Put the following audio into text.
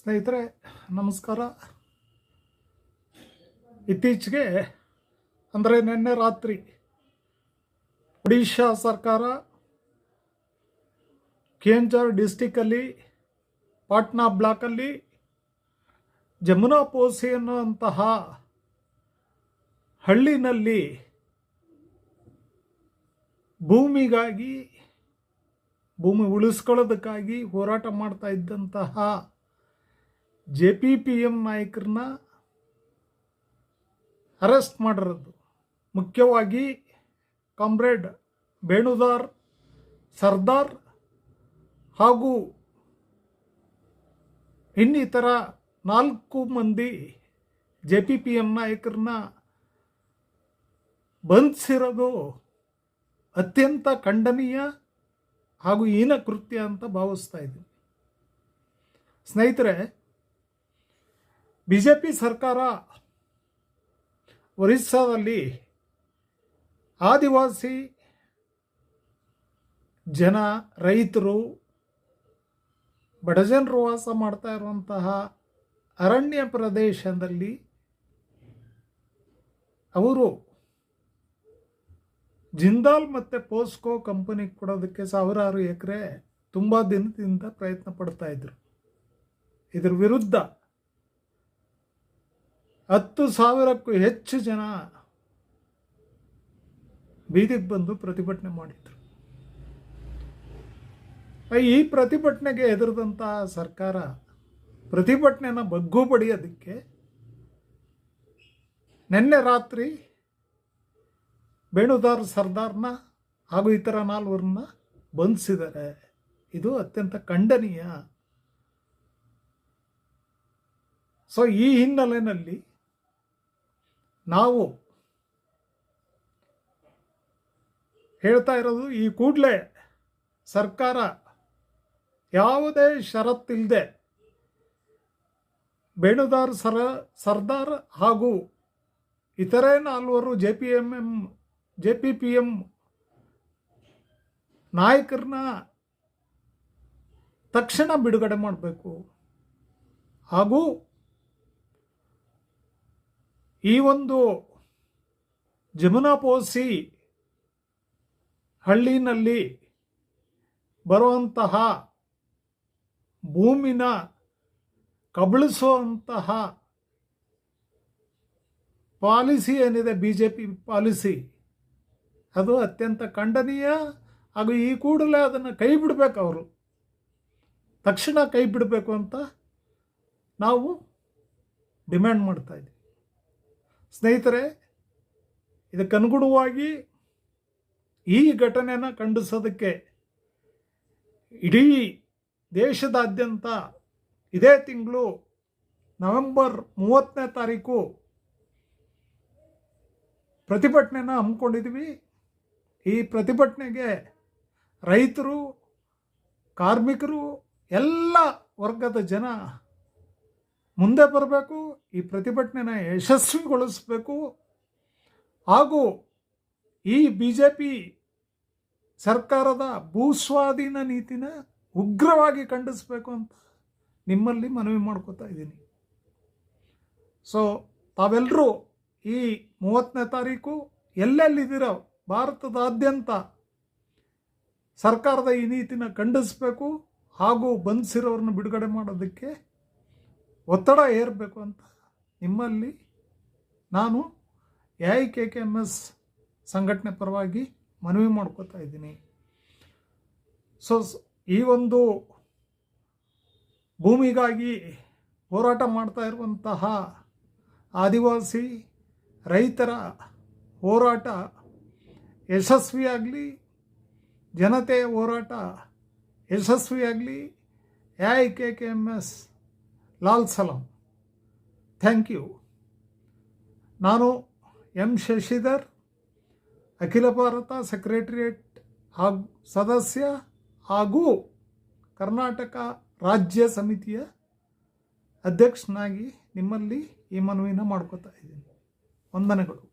ಸ್ನೇಹಿತರೆ, ನಮಸ್ಕಾರ. ಇತ್ತೀಚೆಗೆ, ಅಂದರೆ ನಿನ್ನೆ ರಾತ್ರಿ, ಒಡಿಶಾ ಸರ್ಕಾರ ಕೇಂಜರ್ ಡಿಸ್ಟಿಕ್ಕಲ್ಲಿ, ಪಾಟ್ನಾ ಬ್ಲಾಕಲ್ಲಿ ಜಮುನಾ ಪೋಸಿ ಅನ್ನುವಂತಹ ಹಳ್ಳಿನಲ್ಲಿ ಭೂಮಿಗಾಗಿ, ಭೂಮಿ ಉಳಿಸ್ಕೊಳ್ಳೋದಕ್ಕಾಗಿ ಹೋರಾಟ ಮಾಡ್ತಾ ಇದ್ದಂತಹ ಜೆ ಪಿ ಪಿ ಎಂ ನಾಯಕರನ್ನ ಅರೆಸ್ಟ್ ಮಾಡಿರೋದು. ಮುಖ್ಯವಾಗಿ ಕಾಮ್ರೇಡ್ ಬೇಣುದಾರ್, ಸರ್ದಾರ್ ಹಾಗೂ ಇನ್ನಿತರ ನಾಲ್ಕು ಮಂದಿ ಜೆ ಪಿ ಪಿ ಎಂ ನಾಯಕರನ್ನ ಬಂಧಿಸಿರೋದು ಅತ್ಯಂತ ಖಂಡನೀಯ ಹಾಗೂ ಹೀನ ಕೃತ್ಯ ಅಂತ ಭಾವಿಸ್ತಾ ಇದ್ದೀನಿ. ಸ್ನೇಹಿತರೆ ಬಿ ಜೆ ಪಿ ಸರ್ಕಾರ ಒರಿಸ್ಸಾದಲ್ಲಿ ಆದಿವಾಸಿ ಜನ, ರೈತರು, ಬಡಜನರು ವಾಸ ಮಾಡ್ತಾ ಇರುವಂತಹ ಅರಣ್ಯ ಪ್ರದೇಶದಲ್ಲಿ ಅವರು ಜಿಂದಾಲ್ ಮತ್ತು ಪೋಸ್ಕೋ ಕಂಪನಿಗೆ ಕೊಡೋದಕ್ಕೆ ಸಾವಿರಾರು ಎಕರೆ ತುಂಬ ದಿನದಿಂದ ಪ್ರಯತ್ನ ಪಡ್ತಾ ಇದ್ರು. ಇದ್ರ ವಿರುದ್ಧ ಹತ್ತು ಸಾವಿರಕ್ಕೂ ಹೆಚ್ಚು ಜನ ಬೀದಿಗೆ ಬಂದು ಪ್ರತಿಭಟನೆ ಮಾಡಿದ್ರು. ಈ ಪ್ರತಿಭಟನೆಗೆ ಹೆದರಿದಂತಹ ಸರ್ಕಾರ ಪ್ರತಿಭಟನೆನ ಬಗ್ಗು ಬಡಿಯೋದಕ್ಕೆ ನಿನ್ನೆ ರಾತ್ರಿ ಬೇಣುದಾರ್ ಸರ್ದಾರ್ನ ಹಾಗೂ ಇತರ ನಾಲ್ವರನ್ನ ಬಂಧಿಸಿದ್ದಾರೆ. ಇದು ಅತ್ಯಂತ ಖಂಡನೀಯ. ಸೊ ಈ ಹಿನ್ನೆಲೆಯಲ್ಲಿ ನಾವು ಹೇಳ್ತಾ ಇರೋದು ಈ ಕೂಡಲೇ ಸರ್ಕಾರ ಯಾವುದೇ ಷರತ್ತಿಲ್ಲದೆ ಬೇಣುದಾರ್ ಸರ, ಸರ್ದಾರ್ ಹಾಗೂ ಇತರೆ ನಾಲ್ವರು J P M M J P P M ನಾಯಕರನ್ನ ತಕ್ಷಣ ಬಿಡುಗಡೆ ಮಾಡಬೇಕು. ಹಾಗೂ ಈ ಒಂದು ಜಮುನಾ ಪೋಸಿ ಹಳ್ಳಿನಲ್ಲಿ ಬರುವಂತಹ ಭೂಮಿನ ಕಬಳಿಸುವಂತಹ ಪಾಲಿಸಿ ಏನಿದೆ ಬಿ ಜೆ ಪಿ ಪಾಲಿಸಿ, ಅದು ಅತ್ಯಂತ ಖಂಡನೀಯ ಹಾಗೂ ಈ ಕೂಡಲೇ ಅದನ್ನು ಕೈ ಬಿಡಬೇಕು ಅವರು. ತಕ್ಷಣ ಕೈ ಬಿಡಬೇಕು ಅಂತ ನಾವು ಡಿಮ್ಯಾಂಡ್ ಮಾಡ್ತಾ ಇದ್ದೀವಿ. ಸ್ನೇಹಿತರೆ ಇದಕ್ಕನುಗುಣವಾಗಿ ಈ ಘಟನೆಯನ್ನು ಖಂಡಿಸೋದಕ್ಕೆ ಇಡೀ ದೇಶದಾದ್ಯಂತ ಇದೇ ತಿಂಗಳು ನವೆಂಬರ್ ಮೂವತ್ತನೇ ತಾರೀಕು ಪ್ರತಿಭಟನೆನ ಹಮ್ಮಿಕೊಂಡಿದ್ವಿ ಈ ಪ್ರತಿಭಟನೆಗೆ ರೈತರು, ಕಾರ್ಮಿಕರು, ಎಲ್ಲ ವರ್ಗದ ಜನ ಮುಂದೆ ಬರಬೇಕು, ಈ ಪ್ರತಿಭಟನೆನ ಯಶಸ್ವಿಗೊಳಿಸಬೇಕು. ಹಾಗೂ ಈ ಬಿ ಜೆ ಪಿ ಸರ್ಕಾರದ ಭೂಸ್ವಾಧೀನ ನೀತಿನ ಉಗ್ರವಾಗಿ ಖಂಡಿಸಬೇಕು ಅಂತ ನಿಮ್ಮಲ್ಲಿ ಮನವಿ ಮಾಡ್ಕೋತಾ ಇದ್ದೀನಿ. ಸೊ ತಾವೆಲ್ಲರೂ ಈ ಮೂವತ್ತನೇ ತಾರೀಕು ಎಲ್ಲೆಲ್ಲಿದ್ದೀರೋ ಭಾರತದಾದ್ಯಂತ ಸರ್ಕಾರದ ಈ ನೀತಿನ ಖಂಡಿಸಬೇಕು ಹಾಗೂ ಬಂಧಿಸಿರೋರನ್ನ ಬಿಡುಗಡೆ ಮಾಡೋದಕ್ಕೆ ಒತ್ತಡ ಏರಬೇಕು ಅಂತ ನಿಮ್ಮಲ್ಲಿ ನಾನು A I K K M S ಸಂಘಟನೆ ಪರವಾಗಿ ಮನವಿ ಮಾಡ್ಕೋತಾ ಇದ್ದೀನಿ. ಸೊ ಈ ಒಂದು ಭೂಮಿಗಾಗಿ ಹೋರಾಟ ಮಾಡ್ತಾ ಇರುವಂತಹ ಆದಿವಾಸಿ ರೈತರ ಹೋರಾಟ ಯಶಸ್ವಿಯಾಗಲಿ, ಜನತೆಯ ಹೋರಾಟ ಯಶಸ್ವಿಯಾಗಲಿ A I K K M S Lal ಸಲಾಂ ಥ್ಯಾಂಕ್ ಯು. ನಾನು ಎಂ. ಶಶಿಧರ್, ಅಖಿಲ ಭಾರತ ಸೆಕ್ರೆಟರಿಯೇಟ್ ಹಾಗೂ ಸದಸ್ಯ ಹಾಗೂ ಕರ್ನಾಟಕ ರಾಜ್ಯ ಸಮಿತಿಯ ಅಧ್ಯಕ್ಷನಾಗಿ ನಿಮ್ಮಲ್ಲಿ ಈ ಮನವಿನ ಮಾಡ್ಕೋತಾ ಇದ್ದೀನಿ. ವಂದನೆಗಳು.